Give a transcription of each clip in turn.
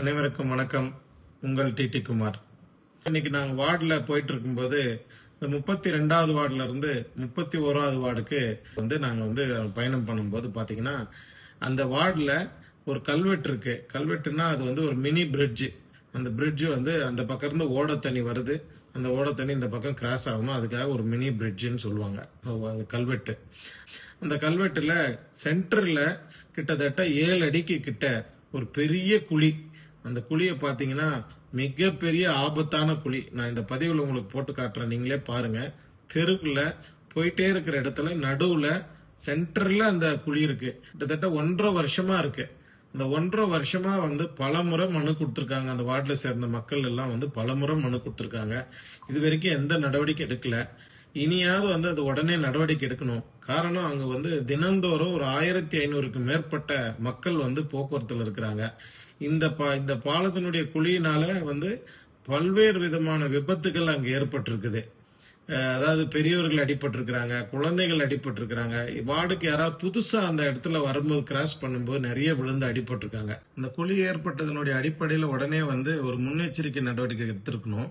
அனைவருக்கும் வணக்கம். உங்கள் டிடி குமார். இன்னைக்கு நாங்க வார்டுல போயிட்டு இருக்கும்போது இந்த முப்பத்தி ரெண்டாவது வார்டுல இருந்து முப்பத்தி ஓராவது வார்டுக்கு வந்து நாங்க வந்து பயணம் பண்ணும்போது பாத்தீங்கன்னா அந்த வார்டுல ஒரு கல்வெட்டு இருக்கு. கல்வெட்டுனா அது வந்து ஒரு மினி பிரிட்ஜு. அந்த பிரிட்ஜ் வந்து அந்த பக்கம் இருந்து ஓட தண்ணி வருது. அந்த ஓட தண்ணி இந்த பக்கம் கிராஸ் ஆகணும். அதுக்காக ஒரு மினி பிரிட்ஜுன்னு சொல்லுவாங்க. கல்வெட்டு. அந்த கல்வெட்டுல சென்டர்ல கிட்டத்தட்ட ஏழு அடிக்கு கிட்ட ஒரு பெரிய குழி அந்த குழியை பார்த்தீங்கன்னா மிகப்பெரிய ஆபத்தான குழி. நான் இந்த பதிவில் உங்களுக்கு போட்டு காட்டுறேன். நீங்களே பாருங்க. தெருக்குள்ள போயிட்டே இருக்கிற இடத்துல நடுவுல சென்டர்ல அந்த குழி இருக்கு. கிட்டத்தட்ட ஒன்றரை வருஷமா இருக்கு. இந்த ஒன்றரை வருஷமா வந்து பலமுறை மனு கொடுத்துருக்காங்க. அந்த வார்டில் சேர்ந்த மக்கள் எல்லாம் வந்து பலமுறை மனு கொடுத்துருக்காங்க. இது வரைக்கும் எந்த நடவடிக்கை எடுக்கல. இனியாவது வந்து அது உடனே நடவடிக்கை எடுக்கணும். காரணம் அங்க வந்து தினந்தோறும் ஒரு ஆயிரத்தி ஐநூறுக்கு மேற்பட்ட மக்கள் வந்து போக்குவரத்துல இருக்கிறாங்க. இந்த பா இந்த பாலத்தினுடைய குழியினால வந்து பல்வேறு விதமான விபத்துகள் அங்க ஏற்பட்டிருக்குது. அதாவது பெரியவர்கள் அடிபட்டிருக்கிறாங்க குழந்தைகள் அடிபட்டிருக்கிறாங்க. வார்டுக்கு யாராவது புதுசா அந்த இடத்துல வரும்போது கிராஸ் பண்ணும்போது நிறைய விழுந்து அடிபட்டிருக்காங்க. இந்த குழி ஏற்பட்டதனுடைய அடிப்படையில் உடனே வந்து ஒரு முன்னெச்சரிக்கை நடவடிக்கை எடுத்திருக்கணும்.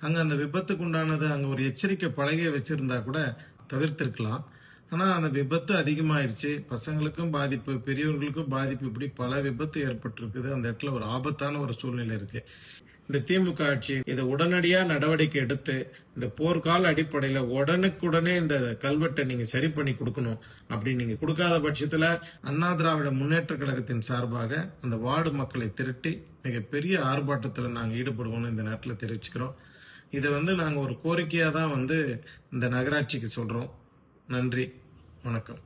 அங்க அந்த விபத்துக்கு உண்டானது அங்க ஒரு எச்சரிக்கை பலகையை வச்சிருந்தா கூட தவிர்த்திருக்கலாம். ஆனா அந்த விபத்து அதிகமாயிருச்சு. பசங்களுக்கும் பாதிப்பு பெரியவர்களுக்கும் பாதிப்பு இப்படி பல விபத்து ஏற்பட்டிருக்குது. அந்த இடத்துல ஒரு ஆபத்தான ஒரு சூழ்நிலை இருக்கு. இந்த திமுக ஆட்சி இதை உடனடியா நடவடிக்கை எடுத்து இந்த போர்க்கால அடிப்படையில உடனுக்குடனே இந்த கல்வெட்டை நீங்க சரி பண்ணி கொடுக்கணும். அப்படி நீங்க கொடுக்காத பட்சத்துல அண்ணா திராவிட முன்னேற்ற கழகத்தின் சார்பாக அந்த வார்டு மக்களை திரட்டி மிகப்பெரிய ஆர்ப்பாட்டத்தில் நாங்கள் ஈடுபடுவோம்னு இந்த நேரத்தில் தெரிவிச்சுக்கிறோம். இதை வந்து நாங்கள் ஒரு கோரிக்கையாக தான் வந்து இந்த நகராட்சிக்கு சொல்கிறோம் நன்றி. வணக்கம்.